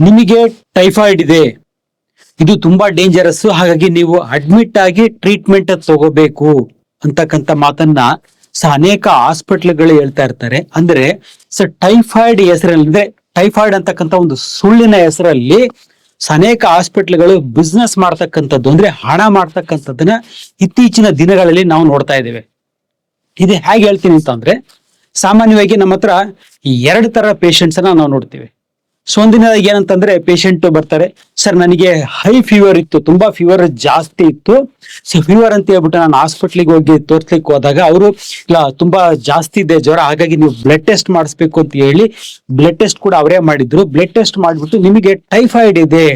ನಿಮಗೆ ಟೈಫಾಯ್ಡ್ ಇದೆ. ಇದು ತುಂಬಾ ಡೇಂಜರಸ್ ಹಾಗಾಗಿ ನೀವು ಅಡ್ಮಿಟ್ ಆಗಿ ಟ್ರೀಟ್ಮೆಂಟ್ ತಗೋಬೇಕು ಅಂತಕ್ಕಂಥ ಮಾತನ್ನ ಸಹ ಅನೇಕ ಹಾಸ್ಪಿಟ್ಲ್ಗಳು ಹೇಳ್ತಾ ಇರ್ತಾರೆ. ಅಂದ್ರೆ ಸರ್ ಟೈಫಾಯ್ಡ್ ಹೆಸರಲ್ಲಿ ಅಂದ್ರೆ ಟೈಫಾಯ್ಡ್ ಅಂತಕ್ಕಂಥ ಒಂದು ಸುಳ್ಳಿನ ಹೆಸರಲ್ಲಿ ಸ ಅನೇಕ ಹಾಸ್ಪಿಟ್ಲ್ಗಳು ಬಿಸ್ನೆಸ್ ಮಾಡ್ತಕ್ಕಂಥದ್ದು, ಅಂದ್ರೆ ಹಣ ಮಾಡ್ತಕ್ಕಂಥದ್ದನ್ನ ಇತ್ತೀಚಿನ ದಿನಗಳಲ್ಲಿ ನಾವು ನೋಡ್ತಾ ಇದ್ದೇವೆ. ಇದು ಹೇಗೆ ಹೇಳ್ತೀನಿ ಅಂತಂದ್ರೆ, ಸಾಮಾನ್ಯವಾಗಿ ನಮ್ಮ ಹತ್ರ ಎರಡು ತರ ಪೇಷಂಟ್ಸ್ ನಾವು ನೋಡ್ತೀವಿ. ಸೊ ಒಂದಿನ ಏನಂತಂದ್ರೆ ಪೇಷಂಟ್ ಬರ್ತಾರೆ. ಸರ್, ನನಗೆ ಹೈ ಫೀವರ್ ಇತ್ತು, ತುಂಬಾ ಫೀವರ್ ಜಾಸ್ತಿ ಇತ್ತು. ಸೊ ಫೀವರ್ ಅಂತ ಹೇಳ್ಬಿಟ್ಟು ನಾನು ಹಾಸ್ಪಿಟ್ಲಿಗೆ ಹೋಗಿ ತೋರ್ಸ್ಲಿಕ್ಕೆ ಹೋದಾಗ ಅವರು, ಇಲ್ಲ, ತುಂಬಾ ಜಾಸ್ತಿ ಇದೆ ಜ್ವರ, ಹಾಗಾಗಿ ನೀವು ಬ್ಲಡ್ ಟೆಸ್ಟ್ ಮಾಡಿಸ್ಬೇಕು ಅಂತ ಹೇಳಿ ಬ್ಲಡ್ ಟೆಸ್ಟ್ ಕೂಡ ಅವರೇ ಮಾಡಿದ್ರು. ಬ್ಲಡ್ ಟೆಸ್ಟ್ ಮಾಡಿಬಿಟ್ಟು ನಿಮಗೆ ಟೈಫಾಯ್ಡ್ ಇದೆ.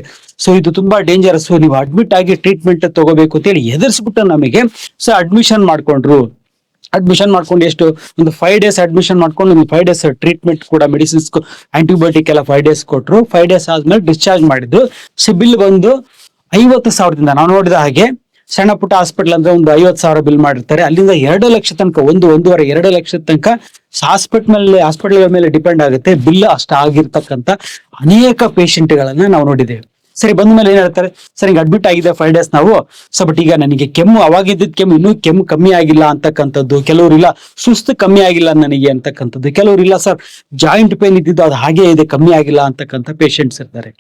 ಸೊ ಇದು ತುಂಬಾ ಡೇಂಜರಸ್ ನೀವು ಅಡ್ಮಿಟ್ ಆಗಿ ಟ್ರೀಟ್ಮೆಂಟ್ ತಗೋಬೇಕು ಅಂತ ಹೇಳಿ ಎದುರಿಸ್ಬಿಟ್ಟು ನಮಗೆ ಸೊ ಅಡ್ಮಿಷನ್ ಮಾಡ್ಕೊಂಡ್ರು. ಅಡ್ಮಿಷನ್ ಮಾಡ್ಕೊಂಡು ಎಷ್ಟು, ಒಂದು ಫೈವ್ ಡೇಸ್ ಅಡ್ಮಿಷನ್ ಮಾಡ್ಕೊಂಡು ಒಂದು ಫೈವ್ ಡೇಸ್ ಟ್ರೀಟ್ಮೆಂಟ್ ಕೂಡ ಮೆಡಿಸಿನ್ಸ್ ಆಂಟಿಬಯೋಟಿಕ್ ಎಲ್ಲ ಫೈವ್ ಡೇಸ್ ಕೊಟ್ಟರು ಫೈವ್ ಡೇಸ್ ಆದ್ಮೇಲೆ ಡಿಸ್ಚಾರ್ಜ್ ಮಾಡಿದ್ದು. ಸೊ ಬಿಲ್ ಬಂದು ಐವತ್ತು ಸಾವಿರದಿಂದ, ನಾವು ನೋಡಿದ ಹಾಗೆ ಸಣ್ಣ ಪುಟ್ಟ ಹಾಸ್ಪಿಟಲ್ ಅಂದ್ರೆ ಒಂದು ಐವತ್ತು ಸಾವಿರ ಬಿಲ್ ಮಾಡಿರ್ತಾರೆ. ಅಲ್ಲಿಂದ ಎರಡು ಲಕ್ಷ ತನಕ, ಒಂದು, ಒಂದೂವರೆ, ಎರಡು ಲಕ್ಷದ ತನಕ ಹಾಸ್ಪಿಟಲ್ ಮೇಲೆ ಹಾಸ್ಪಿಟಲ್ ಮೇಲೆ ಡಿಪೆಂಡ್ ಆಗುತ್ತೆ. ಬಿಲ್ ಅಷ್ಟು ಆಗಿರ್ತಕ್ಕಂಥ ಅನೇಕ ಪೇಷಂಟ್ಗಳನ್ನ ನಾವು ನೋಡಿದ್ದೇವೆ. ಸರಿ, ಬಂದ ಮೇಲೆ ಏನ್ ಹೇಳ್ತಾರೆ? ಸರ್ ಈಗ ಅಡ್ಮಿಟ್ ಆಗಿದೆ ಫೈವ್ ಡೇಸ್ ನಾವು. ಸೊ ಬಟ್ ಈಗ ನನಗೆ ಕೆಮ್ಮು ಅವಾಗಿದ್ದ ಕೆಮ್ಮು ಇನ್ನೂ ಕೆಮ್ಮು ಕಮ್ಮಿ ಆಗಿಲ್ಲ ಅಂತಕ್ಕಂಥದ್ದು. ಕೆಲವರು ಇಲ್ಲ, ಸುಸ್ತು ಕಮ್ಮಿ ಆಗಿಲ್ಲ ನನಗೆ ಅಂತಕ್ಕಂಥದ್ದು. ಕೆಲವರು ಇಲ್ಲ ಸರ್ ಜಾಯಿಂಟ್ ಪೇನ್ ಇದ್ದಿದ್ದು ಅದು ಹಾಗೆ ಇದೆ, ಕಮ್ಮಿ ಆಗಿಲ್ಲ ಅಂತಕ್ಕಂಥ ಪೇಷಂಟ್ಸ್ ಇರ್ತಾರೆ.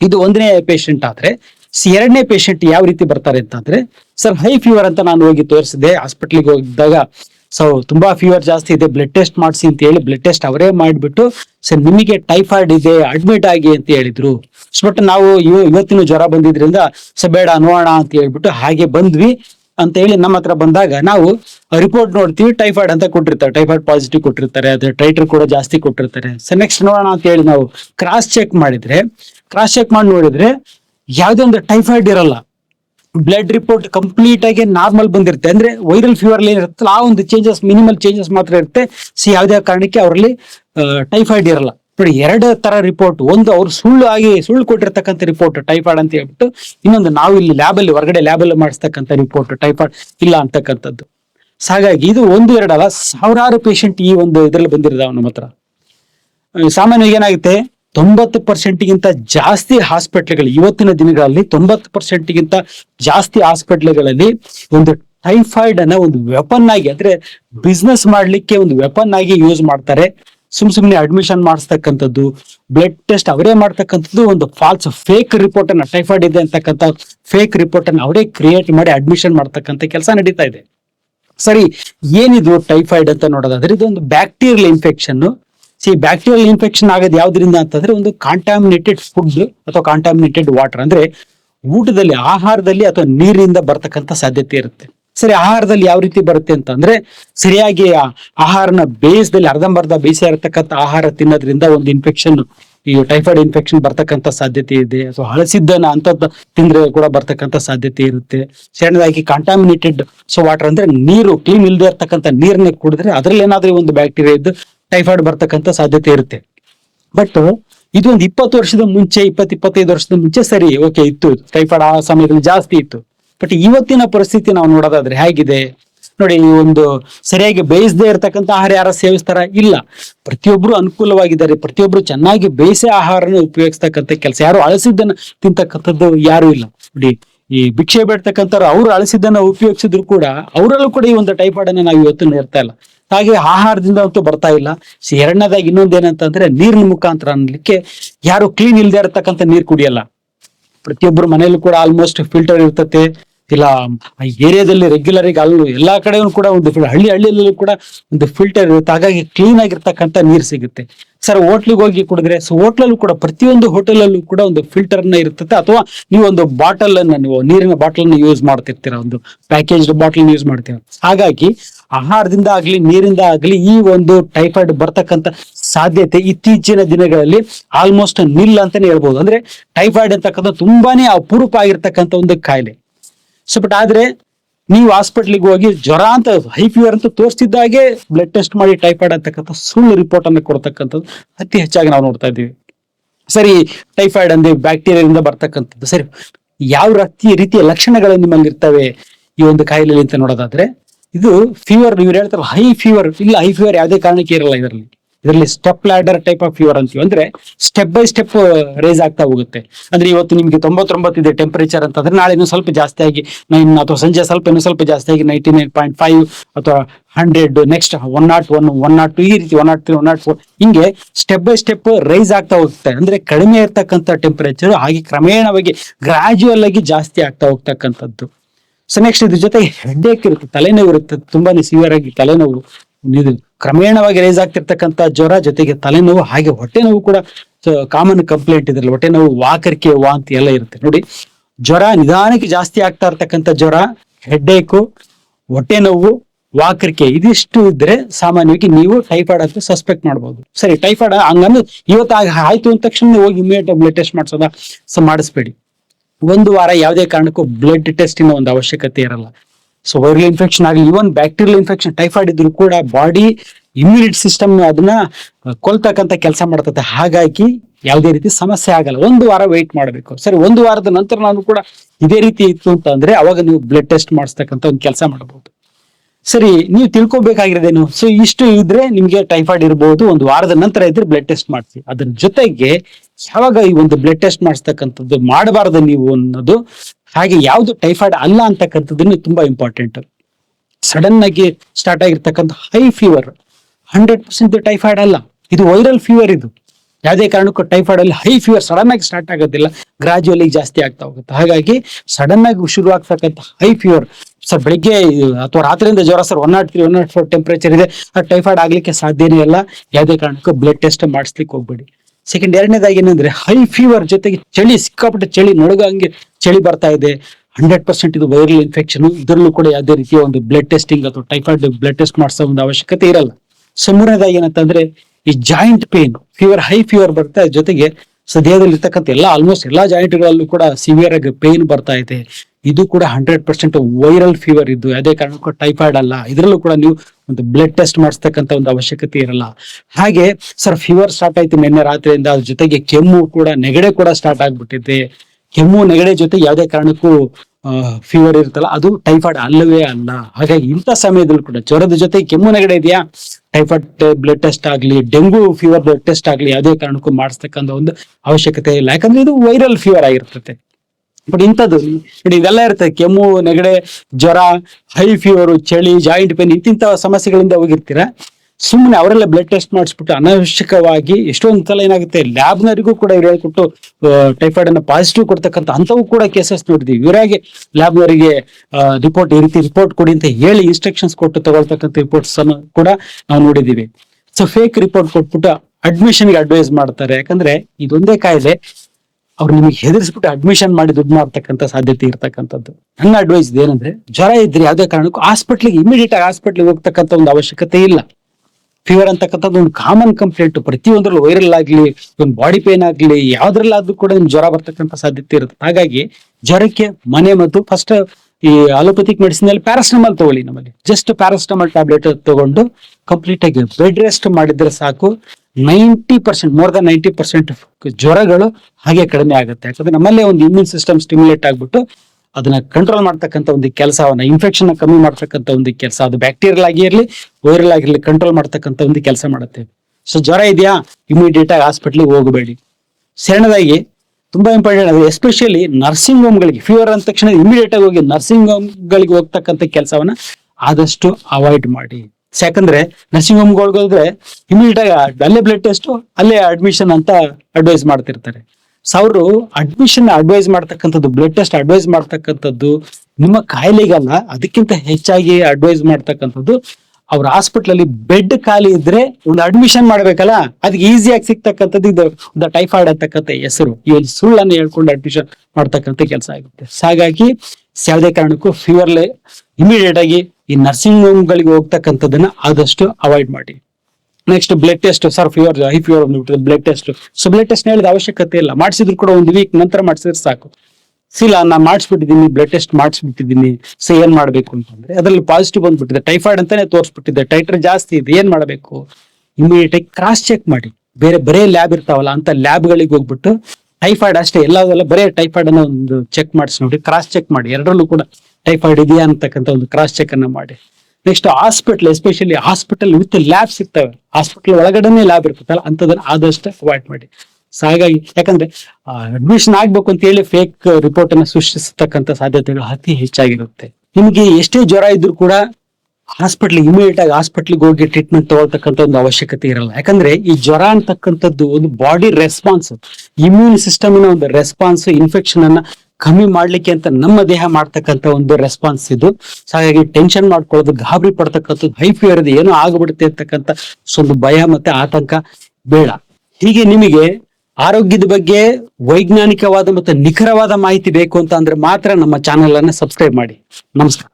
ಇದು ಒಂದನೇ ಪೇಷಂಟ್ ಆದ್ರೆ ಎರಡನೇ ಪೇಷಂಟ್ ಯಾವ ರೀತಿ ಬರ್ತಾರೆ ಅಂತಂದ್ರೆ ಸರ್ ಹೈ ಫೀವರ್ ಅಂತ ನಾನು ಹೋಗಿ ತೋರಿಸಿದೆ ಹಾಸ್ಪಿಟ್ಲಿಗೆ ಹೋಗಿದ್ದಾಗ. ಸೊ ತುಂಬಾ ಫೀವರ್ ಜಾಸ್ತಿ ಇದೆ ಬ್ಲಡ್ ಟೆಸ್ಟ್ ಮಾಡಿಸಿ ಅಂತ ಹೇಳಿ ಬ್ಲಡ್ ಟೆಸ್ಟ್ ಅವರೇ ಮಾಡಿಬಿಟ್ಟು ಸರ್, ನಿಮಗೆ ಟೈಫಾಯ್ಡ್ ಇದೆ ಅಡ್ಮಿಟ್ ಆಗಿ ಅಂತ ಹೇಳಿದ್ರು. ಬಟ್ ನಾವು ಇವ- ಇವತ್ತಿನ ಜ್ವರ ಬಂದಿದ್ರಿಂದ, ಸರ್, ಬೇಡ, ನೋಡೋಣ ಅಂತ ಹೇಳ್ಬಿಟ್ಟು ಹಾಗೆ ಬಂದ್ವಿ. ಅಂತ ಹೇಳಿ ನಮ್ಮ ಹತ್ರ ಬಂದಾಗ ನಾವು ರಿಪೋರ್ಟ್ ನೋಡ್ತೀವಿ ಟೈಫಾಯ್ಡ್ ಅಂತ ಕೊಟ್ಟಿರ್ತಾರೆ. ಟೈಫಾಯ್ಡ್ ಪಾಸಿಟಿವ್ ಕೊಟ್ಟಿರ್ತಾರೆ ಅದ್ರ ಟೈಟರ್ ಕೂಡ ಜಾಸ್ತಿ ಕೊಟ್ಟಿರ್ತಾರೆ. ಸರ್ ನೆಕ್ಸ್ಟ್ ನೋಡೋಣ ಅಂತ ಹೇಳಿ ನಾವು ಕ್ರಾಸ್ ಚೆಕ್ ಮಾಡಿದ್ರೆ ಕ್ರಾಸ್ ಚೆಕ್ ಮಾಡಿ ನೋಡಿದ್ರೆ ಯಾವುದೇ ಒಂದು ಟೈಫಾಯ್ಡ್ ಇರಲ್ಲ. ಬ್ಲಡ್ ರಿಪೋರ್ಟ್ ಕಂಪ್ಲೀಟ್ ಆಗಿ ನಾರ್ಮಲ್ ಬಂದಿರುತ್ತೆ. ಅಂದ್ರೆ ವೈರಲ್ ಫೀವರ್ ಏನಿರುತ್ತಲ್ಲ ಆ ಒಂದು ಚೇಂಜಸ್ ಮಿನಿಮಲ್ ಚೇಂಜಸ್ ಮಾತ್ರ ಇರುತ್ತೆ. ಸೊ ಯಾವುದೇ ಕಾರಣಕ್ಕೆ ಅವರಲ್ಲಿ ಟೈಫಾಯ್ಡ್ ಇರಲ್ಲ. ನೋಡಿ, ಎರಡು ತರ ರಿಪೋರ್ಟ್ ಒಂದು ಅವ್ರು ಸುಳ್ಳು ಆಗಿ ಸುಳ್ಳು ಕೊಟ್ಟಿರ್ತಕ್ಕಂಥ ರಿಪೋರ್ಟ್ ಟೈಫಾಯ್ಡ್ ಅಂತ ಹೇಳ್ಬಿಟ್ಟು, ಇನ್ನೊಂದು ನಾವು ಇಲ್ಲಿ ಲ್ಯಾಬಲ್ಲಿ ಹೊರಗಡೆ ಲ್ಯಾಬಲ್ಲಿ ಮಾಡಿಸ್ತಕ್ಕಂಥ ರಿಪೋರ್ಟ್ ಟೈಫಾಯ್ಡ್ ಇಲ್ಲ ಅಂತಕ್ಕಂಥದ್ದು. ಹಾಗಾಗಿ ಇದು ಒಂದು ಎರಡಲ್ಲ ಸಾವಿರಾರು ಪೇಷಂಟ್ ಈ ಒಂದು ಇದರಲ್ಲಿ ಬಂದಿರೋದಾವ ನಮ್ಮ ಹತ್ರ. ಸಾಮಾನ್ಯವಾಗಿ ಏನಾಗುತ್ತೆ? ತೊಂಬತ್ತು ಪರ್ಸೆಂಟ್ಗಿಂತ ಜಾಸ್ತಿ ಹಾಸ್ಪಿಟ್ಲ್ಗಳು ಇವತ್ತಿನ ದಿನಗಳಲ್ಲಿ ತೊಂಬತ್ತು ಪರ್ಸೆಂಟ್ಗಿಂತ ಜಾಸ್ತಿ ಹಾಸ್ಪಿಟ್ಲ್ಗಳಲ್ಲಿ ಒಂದು ಟೈಫಾಯ್ಡ್ ಅನ್ನ ಒಂದು ವೆಪನ್ ಆಗಿ, ಅಂದ್ರೆ ಬಿಸ್ನೆಸ್ ಮಾಡ್ಲಿಕ್ಕೆ ಒಂದು ವೆಪನ್ ಆಗಿ ಯೂಸ್ ಮಾಡ್ತಾರೆ. ಸುಮ್ ಸುಮ್ನೆ ಅಡ್ಮಿಷನ್ ಮಾಡಿಸ್ತಕ್ಕಂಥದ್ದು ಬ್ಲಡ್ ಟೆಸ್ಟ್ ಅವರೇ ಮಾಡ್ತಕ್ಕಂಥದ್ದು ಒಂದು ಫಾಲ್ಸ್ ಫೇಕ್ ರಿಪೋರ್ಟ್ ಅನ್ನ ಟೈಫಾಯ್ಡ್ ಇದೆ ಅಂತಕ್ಕಂಥ ಫೇಕ್ ರಿಪೋರ್ಟ್ ಅನ್ನ ಅವರೇ ಕ್ರಿಯೇಟ್ ಮಾಡಿ ಅಡ್ಮಿಷನ್ ಮಾಡ್ತಕ್ಕಂಥ ಕೆಲಸ ನಡೀತಾ ಇದೆ. ಸರಿ, ಏನಿದು ಟೈಫಾಯ್ಡ್ ಅಂತ ನೋಡೋದಾದ್ರೆ ಇದೊಂದು ಬ್ಯಾಕ್ಟೀರಿಯಲ್ ಇನ್ಫೆಕ್ಷನ್ ಸಿ ಬ್ಯಾಕ್ಟೀರಿಯಲ್ ಇನ್ಫೆಕ್ಷನ್ ಆಗೋದು ಯಾವ್ದ್ರಿಂದ ಅಂತಂದ್ರೆ ಒಂದು ಕಾಂಟಾಮಿನೇಟೆಡ್ ಫುಡ್ ಅಥವಾ ಕಾಂಟಾಮಿನೇಟೆಡ್ ವಾಟರ್ ಅಂದ್ರೆ ಊಟದಲ್ಲಿ, ಆಹಾರದಲ್ಲಿ ಅಥವಾ ನೀರಿನಿಂದ ಬರ್ತಕ್ಕಂಥ ಸಾಧ್ಯತೆ ಇರುತ್ತೆ. ಸರಿ, ಆಹಾರದಲ್ಲಿ ಯಾವ ರೀತಿ ಬರುತ್ತೆ ಅಂತಂದ್ರೆ ಸರಿಯಾಗಿ ಆಹಾರನ ಬೇಯಿಸದಲ್ಲಿ ಅರ್ಧಂಬರ್ಧ ಬೇಯಿಸಿ ಇರತಕ್ಕಂಥ ಆಹಾರ ತಿನ್ನೋದ್ರಿಂದ ಒಂದು ಇನ್ಫೆಕ್ಷನ್ ಈ ಟೈಫಾಯ್ಡ್ ಇನ್ಫೆಕ್ಷನ್ ಬರ್ತಕ್ಕಂಥ ಸಾಧ್ಯತೆ ಇದೆ. ಸೊ ಹಳಸಿದ್ದನ್ನ ಅಂತ ತಿಂದ್ರೆ ಕೂಡ ಬರ್ತಕ್ಕಂಥ ಸಾಧ್ಯತೆ ಇರುತ್ತೆ. ಸಣ್ಣದಾಗಿ ಕಾಂಟಾಮಿನೇಟೆಡ್ ಸೊ ವಾಟರ್ ಅಂದ್ರೆ ನೀರು ಕ್ಲೀನ್ ಇಲ್ಲದೆ ಇರ್ತಕ್ಕಂಥ ನೀರನ್ನ ಕುಡಿದ್ರೆ ಅದ್ರಲ್ಲಿ ಏನಾದ್ರೂ ಒಂದು ಬ್ಯಾಕ್ಟೀರಿಯಾ ಇದ್ದು ಟೈಫಾಯ್ಡ್ ಬರ್ತಕ್ಕಂಥ ಸಾಧ್ಯತೆ ಇರುತ್ತೆ. ಬಟ್ ಇದು ಒಂದು ಇಪ್ಪತ್ತು ವರ್ಷದ ಮುಂಚೆ, ಇಪ್ಪತ್ತು ಇಪ್ಪತ್ತೈದು ವರ್ಷದ ಮುಂಚೆ ಸರಿ ಓಕೆ ಇತ್ತು. ಟೈಫಾಯ್ಡ್ ಆ ಸಮಯದಲ್ಲಿ ಜಾಸ್ತಿ ಇತ್ತು. ಬಟ್ ಇವತ್ತಿನ ಪರಿಸ್ಥಿತಿ ನಾವು ನೋಡೋದಾದ್ರೆ ಹೇಗಿದೆ? ನೋಡಿ, ಈ ಒಂದು ಸರಿಯಾಗಿ ಬೇಯಿಸದೇ ಇರತಕ್ಕಂತ ಆಹಾರ ಯಾರ ಸೇವಿಸ್ತಾರ? ಇಲ್ಲ. ಪ್ರತಿಯೊಬ್ರು ಅನುಕೂಲವಾಗಿದ್ದಾರೆ. ಪ್ರತಿಯೊಬ್ರು ಚೆನ್ನಾಗಿ ಬೇಯಿಸಿ ಆಹಾರನ ಉಪಯೋಗಿಸ್ತಕ್ಕಂಥ ಕೆಲಸ. ಯಾರು ಅಳಸಿದ್ದನ್ನ ತಿಂತಕ್ಕಂಥದ್ದು ಯಾರು ಇಲ್ಲ. ನೋಡಿ, ಈ ಭಿಕ್ಷೆ ಬೇಡ್ತಕ್ಕಂಥವ್ರು ಅವ್ರು ಅಳಸಿದ್ದನ್ನ ಉಪಯೋಗಿಸಿದ್ರು ಕೂಡ ಅವರಲ್ಲೂ ಕೂಡ ಈ ಒಂದು ಟೈಫಾಯ್ಡ್ ನಾವು ಇವತ್ತು ನೋಡ್ತಾ ಇಲ್ಲ. ಹಾಗೆ ಆಹಾರದಿಂದ ಅಂತೂ ಬರ್ತಾ ಇಲ್ಲ. ಎರಡನೇದಾಗಿ ಇನ್ನೊಂದೇನಂತಂದ್ರೆ ನೀರಿನ ಮುಖಾಂತರ ಅನ್ಲಿಕ್ಕೆ ಯಾರು ಕ್ಲೀನ್ ಇಲ್ದೇ ಇರತಕ್ಕಂಥ ನೀರು ಕುಡಿಯಲ್ಲ. ಪ್ರತಿಯೊಬ್ಬರು ಮನೆಯಲ್ಲೂ ಕೂಡ ಆಲ್ಮೋಸ್ಟ್ ಫಿಲ್ಟರ್ ಇರ್ತತೆ. ಇಲ್ಲ, ಆ ಏರಿಯಾದಲ್ಲಿ ರೆಗ್ಯುಲರ್ ಆಗಿ ಅಲ್ಲೂ ಎಲ್ಲಾ ಕಡೆ ಕೂಡ ಒಂದು ಹಳ್ಳಿ ಹಳ್ಳಿಯಲ್ಲೂ ಕೂಡ ಒಂದು ಫಿಲ್ಟರ್ ಇರುತ್ತೆ ಹಾಗಾಗಿ ಕ್ಲೀನ್ ಆಗಿರ್ತಕ್ಕಂಥ ನೀರು ಸಿಗುತ್ತೆ. ಸರ್ ಹೋಟ್ಲಿಗೆ ಹೋಗಿ ಕುಡಿದ್ರೆ ಸೊ ಹೋಟ್ಲಲ್ಲೂ ಕೂಡ ಪ್ರತಿಯೊಂದು ಹೋಟೆಲಲ್ಲೂ ಕೂಡ ಒಂದು ಫಿಲ್ಟರ್ನ ಇರ್ತದೆ, ಅಥವಾ ನೀವು ಒಂದು ಬಾಟಲ್ ಅನ್ನ, ನೀವು ನೀರಿನ ಬಾಟಲ್ ಅನ್ನು ಯೂಸ್ ಮಾಡ್ತಿರ್ತೀರ, ಒಂದು ಪ್ಯಾಕೇಜ್ಡ್ ಬಾಟಲ್ ಯೂಸ್ ಮಾಡ್ತೀರ. ಹಾಗಾಗಿ ಆಹಾರದಿಂದ ಆಗ್ಲಿ, ನೀರಿಂದ ಆಗ್ಲಿ ಈ ಒಂದು ಟೈಫಾಯ್ಡ್ ಬರ್ತಕ್ಕಂಥ ಸಾಧ್ಯತೆ ಇತ್ತೀಚಿನ ದಿನಗಳಲ್ಲಿ ಆಲ್ಮೋಸ್ಟ್ ನಿಲ್ ಅಂತಾನೆ ಹೇಳ್ಬೋದು. ಅಂದ್ರೆ ಟೈಫಾಯ್ಡ್ ಅಂತಕ್ಕಂಥ ತುಂಬಾನೇ ಅಪರೂಪ ಆಗಿರ್ತಕ್ಕಂಥ ಒಂದು ಕಾಯಿಲೆ. ಸೊ ಬಟ್ ಆದ್ರೆ ನೀವು ಹಾಸ್ಪಿಟ್ಲಿಗೆ ಹೋಗಿ ಜ್ವರ ಅಂತ ಹೈ ಫೀವರ್ ಅಂತ ತೋರಿಸ್ತಿದ್ದಾಗೆ ಬ್ಲಡ್ ಟೆಸ್ಟ್ ಮಾಡಿ ಟೈಫಾಯ್ಡ್ ಅಂತಕ್ಕಂಥ ಸುಳ್ಳು ರಿಪೋರ್ಟ್ ಅನ್ನು ಕೊಡ್ತಕ್ಕಂಥದ್ದು ಅತಿ ಹೆಚ್ಚಾಗಿ ನಾವು ನೋಡ್ತಾ ಇದ್ದೀವಿ. ಸರಿ ಟೈಫಾಯ್ಡ್ ಅಂದ್ರೆ ಬ್ಯಾಕ್ಟೀರಿಯಾದಿಂದ ಬರ್ತಕ್ಕಂಥದ್ದು. ಸರಿ, ಯಾವ ರೀತಿಯ ರೀತಿಯ ಲಕ್ಷಣಗಳು ನಿಮ್ಮಲ್ಲಿ ಇರ್ತವೆ ಈ ಒಂದು ಕಾಯಿಲೆಯಲ್ಲಿ ಅಂತ ನೋಡೋದಾದ್ರೆ, ಇದು ಫೀವರ್ ಇವ್ರು ಹೇಳ್ತಾರೆ ಹೈ ಫೀವರ್ ಇಲ್ಲ ಹೈ ಫೀವರ್ ಯಾವುದೇ ಕಾರಣಕ್ಕೆ ಇರಲ್ಲ ಇದರಲ್ಲಿ. ಇದರಲ್ಲಿ step ladder type of fever ಅಂತೀವಿ. ಅಂದ್ರೆ ಸ್ಟೆಪ್ ಬೈ ಸ್ಟೆಪ್ ರೇಸ್ ಆಗ್ತಾ ಹೋಗುತ್ತೆ. ಅಂದ್ರೆ ಇವತ್ತು ನಿಮ್ಗೆ ತೊಂಬತ್ತೊಂಬತ್ತು ಇದೆ ಟೆಂಪರೇಚರ್ ಅಂತಂದ್ರೆ ನಾಳೆ ಇನ್ನೂ ಸ್ವಲ್ಪ ಜಾಸ್ತಿ ಆಗಿ ನೈನ್ ಅಥವಾ ಸಂಜೆ ಸ್ವಲ್ಪ ಇನ್ನೂ ಸ್ವಲ್ಪ ಜಾಸ್ತಿ ಆಗಿ ನೈಂಟಿ ನೈನ್ ಪಾಯಿಂಟ್ ಫೈವ್ ಅಥವಾ hundred next one nought one one nought two ಈ ರೀತಿ one nought three one nought four ಹಿಂಗೆ ಸ್ಟೆಪ್ ಬೈ ಸ್ಟೆಪ್ ರೈಸ್ ಆಗ್ತಾ ಹೋಗುತ್ತೆ. ಅಂದ್ರೆ ಕಡಿಮೆ ಇರ್ತಕ್ಕಂಥ ಟೆಂಪರೇಚರ್ ಹಾಗೆ ಕ್ರಮೇಣವಾಗಿ ಗ್ರಾಜುವಲ್ ಆಗಿ ಜಾಸ್ತಿ ಆಗ್ತಾ ಹೋಗ್ತಕ್ಕಂಥದ್ದು. ಸೊ ನೆಕ್ಸ್ಟ್ ಇದ್ರ ಜೊತೆಗೆ ಹೆಡ್ಡೇಕ್ ಇರುತ್ತೆ, ತಲೆನೋವು ಇರುತ್ತೆ, ತುಂಬಾನೇ ಸಿವಿಯರ್ ಆಗಿ ತಲೆನೋವು. ಕ್ರಮೇಣವಾಗಿ ರೈಸ್ ಆಗ್ತಿರ್ತಕ್ಕಂಥ ಜ್ವರ ಜೊತೆಗೆ ತಲೆನೋವು ಹಾಗೆ ಹೊಟ್ಟೆ ನೋವು ಕೂಡ ಕಾಮನ್ ಕಂಪ್ಲೇಂಟ್ ಇದ್ರಲ್ಲಿ, ಹೊಟ್ಟೆ ನೋವು, ವಾಕರಿಕೆ ವಾಂತಿ ಎಲ್ಲ ಇರುತ್ತೆ. ನೋಡಿ, ಜ್ವರ ನಿಧಾನಕ್ಕೆ ಜಾಸ್ತಿ ಆಗ್ತಾ ಇರ್ತಕ್ಕಂಥ ಜ್ವರ ಹೆಡ್ಡೇಕು ಹೊಟ್ಟೆ ನೋವು, ವಾಕರಿಕೆ ಇದಿಷ್ಟು ಇದ್ರೆ ಸಾಮಾನ್ಯವಾಗಿ ನೀವು ಟೈಫಾಯ್ಡ್ ಅಂತ ಸಸ್ಪೆಕ್ಟ್ ಮಾಡಬಹುದು ಸರಿ ಟೈಫಾಯ್ಡ್ ಹಂಗಂದ್ರೆ ಇವತ್ತು ಆಯ್ತು ಅಂದ ತಕ್ಷಣ ಹೋಗಿ ಇಮಿಡಿಯೇಟ್ ಬ್ಲಡ್ ಟೆಸ್ಟ್ ಮಾಡಿಸೋದ? ಮಾಡಿಸ್ಬೇಡಿ. ಒಂದು ವಾರ ಯಾವುದೇ ಕಾರಣಕ್ಕೂ ಬ್ಲಡ್ ಟೆಸ್ಟಿನ ಒಂದು ಅವಶ್ಯಕತೆ ಇರಲ್ಲ. ಸೊ ವೈರಲ್ ಇನ್ಫೆಕ್ಷನ್ ಆಗಲಿ ಇವನ್ ಬ್ಯಾಕ್ಟೀರಿಯಲ್ ಇನ್ಫೆಕ್ಷನ್ ಟೈಫಾಯ್ಡ್ ಇದ್ರು ಕೂಡ ಬಾಡಿ ಇಮ್ಯುನಿಟಿ ಸಿಸ್ಟಮ್ ಅದನ್ನ ಕೊಲ್ತಕ್ಕಂತ ಕೆಲಸ ಮಾಡ್ತದೆ ಹಾಗಾಗಿ ಯಾವುದೇ ರೀತಿ ಸಮಸ್ಯೆ ಆಗಲ್ಲ. ಒಂದು ವಾರ ವೆಯ್ಟ್ ಮಾಡಬೇಕು. ಸರಿ, ಒಂದು ವಾರದ ನಂತರ ನಾನು ಕೂಡ ಇದೇ ರೀತಿ ಇತ್ತು ಅಂತ ಅಂದ್ರೆ ಅವಾಗ ನೀವು ಬ್ಲಡ್ ಟೆಸ್ಟ್ ಮಾಡಿಸ್ತಕ್ಕಂಥ ಒಂದು ಕೆಲಸ ಮಾಡಬಹುದು ಸರಿ, ನೀವು ತಿಳ್ಕೊಬೇಕಾಗಿರೋದೇನು? ಸೊ ಇಷ್ಟು ಇದ್ರೆ ನಿಮ್ಗೆ ಟೈಫಾಯ್ಡ್ ಇರಬಹುದು ಒಂದು ವಾರದ ನಂತರ ಇದ್ರೆ ಬ್ಲಡ್ ಟೆಸ್ಟ್ ಮಾಡಿಸಿ ಅದ್ರ ಜೊತೆಗೆ ಯಾವಾಗ ಈ ಒಂದು ಬ್ಲಡ್ ಟೆಸ್ಟ್ ಮಾಡಿಸ್ತಕ್ಕಂಥದ್ದು ಮಾಡಬಾರದು ನೀವು ಅನ್ನೋದು ಹಾಗೆ ಯಾವುದು ಟೈಫಾಯ್ಡ್ ಅಲ್ಲ ಅಂತಕ್ಕಂಥದ್ದನ್ನು ತುಂಬಾ ಇಂಪಾರ್ಟೆಂಟ್ ಸಡನ್ ಆಗಿ ಸ್ಟಾರ್ಟ್ ಆಗಿರ್ತಕ್ಕಂಥ high fever hundred percent typhoid ಅಲ್ಲ. ಇದು ವೈರಲ್ ಫೀವರ್ ಇದು. ಯಾವುದೇ ಕಾರಣಕ್ಕೂ ಟೈಫಾಯ್ಡ್ ಅಲ್ಲಿ ಹೈ ಫೀವರ್ ಸಡನ್ ಆಗಿ ಸ್ಟಾರ್ಟ್ ಆಗೋದಿಲ್ಲ. ಗ್ರಾಜುವಲಿ ಜಾಸ್ತಿ ಆಗ್ತಾ ಹೋಗುತ್ತೆ. ಹಾಗಾಗಿ ಸಡನ್ ಆಗಿ ಶುರು ಆಗ್ತಕ್ಕಂಥ ಹೈ ಫೀವರ್ ಸರ್ ಬೆಳಿಗ್ಗೆ ಅಥವಾ ರಾತ್ರಿಯಿಂದ ಜ್ವರ sir one nought three one nought four temperature ಇದೆ. ಟೈಫಾಯ್ಡ್ ಆಗ್ಲಿಕ್ಕೆ ಸಾಧ್ಯನೇ ಇಲ್ಲ. ಯಾವುದೇ ಕಾರಣಕ್ಕೂ ಬ್ಲಡ್ ಟೆಸ್ಟ್ ಮಾಡಿಸ್ಲಿಕ್ಕೆ ಹೋಗ್ಬೇಡಿ. ಸೆಕೆಂಡ್ ಎರಡನೇದಾಗಿ ಏನಂದ್ರೆ ಹೈ ಫೀವರ್ ಜೊತೆಗೆ ಚಳಿ, ಸಿಕ್ಕಾಪಟ್ಟೆ ಚಳಿ ನಡುಗಂಗೆ ಚಳಿ ಬರ್ತಾ ಇದೆ. ಹಂಡ್ರೆಡ್ ಪರ್ಸೆಂಟ್ ಇದು ವೈರಲ್ ಇನ್ಫೆಕ್ಷನ್ ಇದರಲ್ಲೂ ಕೂಡ ಯಾವುದೇ ರೀತಿಯ ಒಂದು ಬ್ಲಡ್ ಟೆಸ್ಟಿಂಗ್ ಅಥವಾ ಟೈಫಾಯ್ಡ್ ಬ್ಲಡ್ ಟೆಸ್ಟ್ ಮಾಡಿಸೋ ಒಂದು ಅವಶ್ಯಕತೆ ಇರಲ್ಲ. ಸೊ ಏನಂತಂದ್ರೆ ಈ joint pain fever high fever ಬರ್ತಾ ಜೊತೆಗೆ ಸೊ ದೇಹದಲ್ಲಿ ಇರ್ತಕ್ಕಂಥ ಎಲ್ಲ ಆಲ್ಮೋಸ್ಟ್ ಎಲ್ಲಾ ಜಾಯಿಂಟ್ ಗಳಲ್ಲೂ ಕೂಡ ಸಿವಿಯರ್ ಆಗಿ ಪೇನ್ ಬರ್ತಾ ಇದೆ. ಇದು ಕೂಡ ಹಂಡ್ರೆಡ್ ಪರ್ಸೆಂಟ್ ವೈರಲ್ ಫೀವರ್ ಇದ್ದು, ಯಾವುದೇ ಕಾರಣಕ್ಕೂ ಟೈಫಾಯ್ಡ್ ಅಲ್ಲ. ಇದರಲ್ಲೂ ಕೂಡ ನೀವು ಒಂದು ಬ್ಲಡ್ ಟೆಸ್ಟ್ ಮಾಡಿಸ್ತಕ್ಕಂಥ ಒಂದು ಅವಶ್ಯಕತೆ ಇರಲ್ಲ. ಹಾಗೆ ಸರ್ ಫೀವರ್ ಸ್ಟಾರ್ಟ್ ಆಯ್ತು ನಿನ್ನೆ ರಾತ್ರಿಯಿಂದ, ಅದ್ರ ಜೊತೆಗೆ ಕೆಮ್ಮು ಕೂಡ, ನೆಗಡೆ ಕೂಡ ಸ್ಟಾರ್ಟ್ ಆಗ್ಬಿಟ್ಟಿದೆ. ಕೆಮ್ಮು, ನೆಗಡೆ ಜೊತೆ ಯಾವುದೇ ಕಾರಣಕ್ಕೂ ಫೀವರ್ ಇರುತ್ತಲ್ಲ, ಅದು ಟೈಫಾಯ್ಡ್ ಅಲ್ಲವೇ ಅಲ್ಲ. ಹಾಗಾಗಿ ಇಂಥ ಸಮಯದಲ್ಲೂ ಕೂಡ ಜ್ವರದ ಜೊತೆ ಕೆಮ್ಮು, ನೆಗಡೆ ಇದೆಯಾ? ಟೈಫಾಯ್ಡ್ ಬ್ಲಡ್ ಟೆಸ್ಟ್ ಆಗಲಿ, ಡೆಂಗು ಫೀವರ್ ಬ್ಲಡ್ ಟೆಸ್ಟ್ ಆಗಲಿ, ಯಾವುದೇ ಕಾರಣಕ್ಕೂ ಮಾಡಿಸ್ತಕ್ಕಂಥ ಒಂದು ಅವಶ್ಯಕತೆ ಇಲ್ಲ. ಯಾಕಂದ್ರೆ ಇದು ವೈರಲ್ ಫೀವರ್ ಆಗಿರ್ತದೆ. ಬಟ್ ಇಂಥದ್ದು ನೋಡಿ, ಇದೆಲ್ಲ ಇರ್ತದೆ ಕೆಮ್ಮು, ನೆಗಡೆ, ಜ್ವರ ಹೈ ಫೀವರ್ ಚಳಿ ಜಾಯಿಂಟ್ ಪೇನ್ ಇಂತಿಂತ ಸಮಸ್ಯೆಗಳಿಂದ ಹೋಗಿರ್ತೀರಾ? ಸುಮ್ಮನೆ ಅವರೆಲ್ಲ ಬ್ಲಡ್ ಟೆಸ್ಟ್ ಮಾಡಿಸ್ಬಿಟ್ಟು ಅನಾವಶ್ಯಕವಾಗಿ ಎಷ್ಟೊಂದು ಸಲ ಏನಾಗುತ್ತೆ ಲ್ಯಾಬ್ನವರಿಗೂ ಕೂಡ ಇವ್ರು ಹೇಳ್ಕೊಟ್ಟು ಟೈಫಾಯ್ಡ್ ಅನ್ನ ಪಾಸಿಟಿವ್ ಕೊಡ್ತಕ್ಕಂತ ಅಂಥವು ಕೂಡ ಕೇಸಸ್ ನೋಡಿದ್ವಿ. ಇವರಾಗೆ ಲ್ಯಾಬ್ನವರಿಗೆ ರಿಪೋರ್ಟ್ ಈ ರೀತಿ ರಿಪೋರ್ಟ್ ಕೊಡಿ ಅಂತ ಹೇಳಿ ಇನ್ಸ್ಟ್ರಕ್ಷನ್ಸ್ ಕೊಟ್ಟು ತಗೊಳ್ತಕ್ಕಂಥ ರಿಪೋರ್ಟ್ಸ್ ಅನ್ನು ಕೂಡ ನಾವು ನೋಡಿದೀವಿ. ಸೊ ಫೇಕ್ ರಿಪೋರ್ಟ್ ಕೊಟ್ಬಿಟ್ಟು ಅಡ್ಮಿಷನ್ಗೆ ಅಡ್ವೈಸ್ ಮಾಡ್ತಾರೆ. ಯಾಕಂದ್ರೆ ಇದೊಂದೇ ಕಾಯಿಲೆ. ಅವ್ರು ನಿಮಗೆ ಹೆದರಿಸ್ಬಿಟ್ಟು ಅಡ್ಮಿಷನ್ ಮಾಡಿ ದುಡ್ಡು ಮಾಡ್ತಕ್ಕಂಥ ಸಾಧ್ಯತೆ ಇರ್ತಕ್ಕಂಥದ್ದು. ನನ್ನ ಅಡ್ವೈಸ್ ಏನಂದ್ರೆ ಜ್ವರ ಇದ್ರೆ ಯಾವುದೇ ಕಾರಣಕ್ಕೂ ಹಾಸ್ಪಿಟ್ಲಿಗೆ ಇಮಿಡಿಯೇಟ್ ಆಗಿ ಹಾಸ್ಪಿಟ್ಲಿಗೆ ಹೋಗ್ತಕ್ಕಂಥ ಒಂದು ಅವಶ್ಯಕತೆ ಇಲ್ಲ. ಫೀವರ್ ಅಂತಕ್ಕಂಥದ್ದು ಒಂದು ಕಾಮನ್ ಕಂಪ್ಲೇಂಟ್ ಪ್ರತಿಯೊಂದ್ರಲ್ಲೂ ವೈರಲ್ ಆಗಲಿ, ಒಂದು ಬಾಡಿ ಪೇನ್ ಆಗಲಿ, ಯಾವ್ದ್ರಲ್ಲಾದ್ರೂ ಕೂಡ ನಿಮ್ಗೆ ಜ್ವರ ಬರ್ತಕ್ಕಂಥ ಸಾಧ್ಯತೆ ಇರುತ್ತೆ. ಹಾಗಾಗಿ ಜ್ವರಕ್ಕೆ ಮನೆ ಮದ್ದು ಫಸ್ಟ್ ಈ ಅಲೋಪತಿಕ್ ಮೆಡಿಸಿನ್ ಅಲ್ಲಿ ಪ್ಯಾರಾಸ್ಟಮಲ್ ತಗೊಳ್ಳಿ ನಮ್ಮಲ್ಲಿ ಜಸ್ಟ್ ಪ್ಯಾರಾಸ್ಟಮಾಲ್ ಟ್ಯಾಬ್ಲೆಟ್ ತಗೊಂಡು ಕಂಪ್ಲೀಟ್ ಆಗಿ ಬೆಡ್ ರೆಸ್ಟ್ ಮಾಡಿದ್ರೆ ಸಾಕು. Ninety percent more than ninety percent ಜ್ವರಗಳು ಹಾಗೆ ಕಡಿಮೆ ಆಗುತ್ತೆ. ಯಾಕಂದ್ರೆ ನಮ್ಮಲ್ಲೇ ಒಂದು ಇಮ್ಯೂನ್ ಸಿಸ್ಟಮ್ ಸ್ಟಿಮ್ಯುಲೇಟ್ ಆಗ್ಬಿಟ್ಟು ಅದನ್ನ ಕಂಟ್ರೋಲ್ ಮಾಡ್ತಕ್ಕಂಥ ಒಂದು ಕೆಲಸವನ್ನ ಇನ್ಫೆಕ್ಷನ್ ಕಮ್ಮಿ ಮಾಡ್ತಕ್ಕಂಥ ಒಂದು ಕೆಲಸ, ಅದು ಬ್ಯಾಕ್ಟೀರಿಯಲ್ ಆಗಿ ಇರಲಿ ವೈರಲ್ ಆಗಿರಲಿ ಕಂಟ್ರೋಲ್ ಮಾಡ್ತಕ್ಕಂಥ ಒಂದು ಕೆಲಸ ಮಾಡುತ್ತೆ. ಸೊ ಜ್ವರ ಇದೆಯಾ? ಇಮಿಡಿಯೇಟ್ ಆಗಿ ಹಾಸ್ಪಿಟ್ಲಿಗೆ ಹೋಗಬೇಡಿ. ಸಣ್ಣದಾಗಿ ತುಂಬಾ ಇಂಪಾರ್ಟೆಂಟ್ ಅದು ಎಸ್ಪೆಷಲಿ ನರ್ಸಿಂಗ್ ಹೋಮ್ಗಳಿಗೆ ಫೀವರ್ ಅಂದ ತಕ್ಷಣ ಇಮಿಡಿಯೇಟ್ ಆಗಿ ಹೋಗಿ ನರ್ಸಿಂಗ್ ಹೋಮ್ಗಳಿಗೆ ಹೋಗ್ತಕ್ಕಂಥ ಕೆಲಸವನ್ನ ಆದಷ್ಟು ಅವಾಯ್ಡ್ ಮಾಡಿ. ಯಾಕಂದ್ರೆ ನರ್ಸಿಂಗ್ ಹೋಮ್ಗಳಿಗೆ ಹೋದ್ರೆ ಇಮಿಡಿಯೇಟ್ ಆಗಿ ಅಲ್ಲೇ ಬ್ಲಡ್ ಟೆಸ್ಟ್ ಅಲ್ಲೇ ಅಡ್ಮಿಷನ್ ಅಂತ ಅಡ್ವೈಸ್ ಮಾಡ್ತಿರ್ತಾರೆ. ಸೊ ಅವರು ಅಡ್ಮಿಷನ್ ಅಡ್ವೈಸ್ ಮಾಡ್ತಕ್ಕಂಥದ್ದು ಬ್ಲಡ್ ಟೆಸ್ಟ್ ಅಡ್ವೈಸ್ ಮಾಡ್ತಕ್ಕಂಥದ್ದು ನಿಮ್ಮ ಕಾಯಿಲೆಗಲ್ಲ, ಅದಕ್ಕಿಂತ ಹೆಚ್ಚಾಗಿ ಅಡ್ವೈಸ್ ಮಾಡ್ತಕ್ಕಂಥದ್ದು ಅವ್ರ ಹಾಸ್ಪಿಟಲ್ ಅಲ್ಲಿ ಬೆಡ್ ಖಾಲಿ ಇದ್ರೆ ಒಂದು ಅಡ್ಮಿಷನ್ ಮಾಡ್ಬೇಕಲ್ಲ ಅದಕ್ಕೆ ಈಸಿಯಾಗಿ ಸಿಗ್ತಕ್ಕಂಥದ್ದು ಇದು ಒಂದು ಟೈಫಾಯ್ಡ್ ಅಂತಕ್ಕಂಥ ಹೆಸರು. ಈ ಒಂದು ಸುಳ್ಳನ್ನು ಹೇಳ್ಕೊಂಡು ಅಡ್ಮಿಷನ್ ಮಾಡ್ತಕ್ಕಂಥ ಕೆಲಸ ಆಗುತ್ತೆ. ಹಾಗಾಗಿ, ಯಾವುದೇ ಕಾರಣಕ್ಕೂ ಫೀವರ್ಲೆ ಇಮಿಡಿಯೇಟ್ ಆಗಿ ಈ ನರ್ಸಿಂಗ್ ಹೋಮ್ಗಳಿಗೆ ಹೋಗ್ತಕ್ಕಂಥದ್ದನ್ನ ಆದಷ್ಟು ಅವಾಯ್ಡ್ ಮಾಡಿ. Next blood test sir fever high fever ಬಂದ್ಬಿಟ್ಟು blood test so blood test ಹೇಳಿದ ಅವಶ್ಯಕತೆ ಇಲ್ಲ. ಮಾಡಿಸಿದ್ರು ಕೂಡ ಒಂದು ವೀಕ್ ನಂತರ ಮಾಡಿಸಿದ್ರೆ ಸಾಕು. ಸಿಲ್ಲ ನಾನು ಮಾಡಿಸ್ಬಿಟ್ಟಿದ್ದೀನಿ ಬ್ಲಡ್ ಟೆಸ್ಟ್ ಮಾಡಿಸ್ಬಿಟ್ಟಿದ್ದೀನಿ. ಸೊ ಏನ್ ಮಾಡ್ಬೇಕು ಅಂತಂದ್ರೆ, ಅದರಲ್ಲಿ ಪಾಸಿಟಿವ್ ಬಂದ್ಬಿಟ್ಟಿದೆ. ಟೈಫಾಯ್ಡ್ ಅಂತಾನೆ ತೋರಿಸ್ಬಿಟ್ಟಿದೆ. ಟೈಟರ್ ಜಾಸ್ತಿ ಇದೆ. ಏನ್ ಮಾಡಬೇಕು? ಇಮಿಡಿಯೇಟ್ ಆಗಿ ಕ್ರಾಸ್ ಚೆಕ್ ಮಾಡಿ. ಬೇರೆ, ಬರೇ ಲ್ಯಾಬ್ ಇರ್ತಾವಲ್ಲ, ಅಂತ ಲ್ಯಾಬ್ಗಳಿಗೆ ಹೋಗ್ಬಿಟ್ಟು ಟೈಫಾಯ್ಡ್ ಅಷ್ಟೇ, ಎಲ್ಲದೆಲ್ಲ ಬರೇ ಟೈಫಾಯ್ಡ್ ಅನ್ನೋ ಒಂದು ಚೆಕ್ ಮಾಡಿಸಿ ನೋಡಿ ಕ್ರಾಸ್ ಚೆಕ್ ಮಾಡಿ. ಎರಡರಲ್ಲೂ ಕೂಡ ಟೈಫಾಯ್ಡ್ ಇದೆಯಾ ಅಂತಕ್ಕಂಥ ಒಂದು ಕ್ರಾಸ್ ಚೆಕ್ ಅನ್ನ ಮಾಡಿ. Next hospital especially hospital with lab ಸಿಗ್ತವೆ ಹಾಸ್ಪಿಟಲ್ ಒಳಗಡೆನೆ ಲ್ಯಾಬ್ ಇರ್ತದಲ್ಲ ಅಂತದನ್ನ ಆದಷ್ಟು ಅವಾಯ್ಡ್ ಮಾಡಿ. ಸೊ ಹಾಗಾಗಿ ಯಾಕಂದ್ರೆ ಅಡ್ಮಿಷನ್ ಆಗ್ಬೇಕು ಅಂತ ಹೇಳಿ ಫೇಕ್ ರಿಪೋರ್ಟ್ ಅನ್ನ ಸೃಷ್ಟಿಸತಕ್ಕಂತ ಸಾಧ್ಯತೆಗಳು ಅತಿ ಹೆಚ್ಚಾಗಿರುತ್ತೆ. ನಿಮಗೆ ಎಷ್ಟೇ ಜ್ವರ ಇದ್ರೂ ಕೂಡ ಹಾಸ್ಪಿಟ್ಲ್ ಇಮಿಡಿಯೇಟ್ ಆಗಿ ಹಾಸ್ಪಿಟ್ಲಿಗೆ ಹೋಗಿ ಟ್ರೀಟ್ಮೆಂಟ್ ತಗೊಳ್ತಕ್ಕಂಥ ಒಂದು ಅವಶ್ಯಕತೆ ಇರಲ್ಲ. ಯಾಕಂದ್ರೆ ಈ ಜ್ವರ ಅಂತಕ್ಕಂಥದ್ದು ಒಂದು ಬಾಡಿ ರೆಸ್ಪಾನ್ಸ್ ಇಮ್ಯೂನ್ ಸಿಸ್ಟಮಿನ ಒಂದು ರೆಸ್ಪಾನ್ಸ್ ಇನ್ಫೆಕ್ಷನ್ ಅನ್ನ ಕಮ್ಮಿ ಮಾಡ್ಲಿಕ್ಕೆ ಅಂತ ನಮ್ಮ ದೇಹ ಮಾಡ್ತಕ್ಕಂತ ಒಂದು ರೆಸ್ಪಾನ್ಸ್ ಇದು. ಹಾಗಾಗಿ ಟೆನ್ಷನ್ ಮಾಡ್ಕೊಳ್ಳೋದು, ಗಾಬರಿ ಪಡ್ತಕ್ಕಂಥದ್ದು ಹೈ ಫಿಯರ್ ಏನೋ ಆಗ್ಬಿಡುತ್ತೆ ಅಂತಕ್ಕಂಥ ಒಂದು ಭಯ ಮತ್ತೆ ಆತಂಕ ಬೇಡ. ಹೀಗೆ ನಿಮಗೆ ಆರೋಗ್ಯದ ಬಗ್ಗೆ ವೈಜ್ಞಾನಿಕವಾದ ಮತ್ತು ನಿಖರವಾದ ಮಾಹಿತಿ ಬೇಕು ಅಂತ ಅಂದ್ರೆ ಮಾತ್ರ ನಮ್ಮ ಚಾನೆಲ್ ಅನ್ನ ಸಬ್ಸ್ಕ್ರೈಬ್ ಮಾಡಿ. ನಮಸ್ಕಾರ.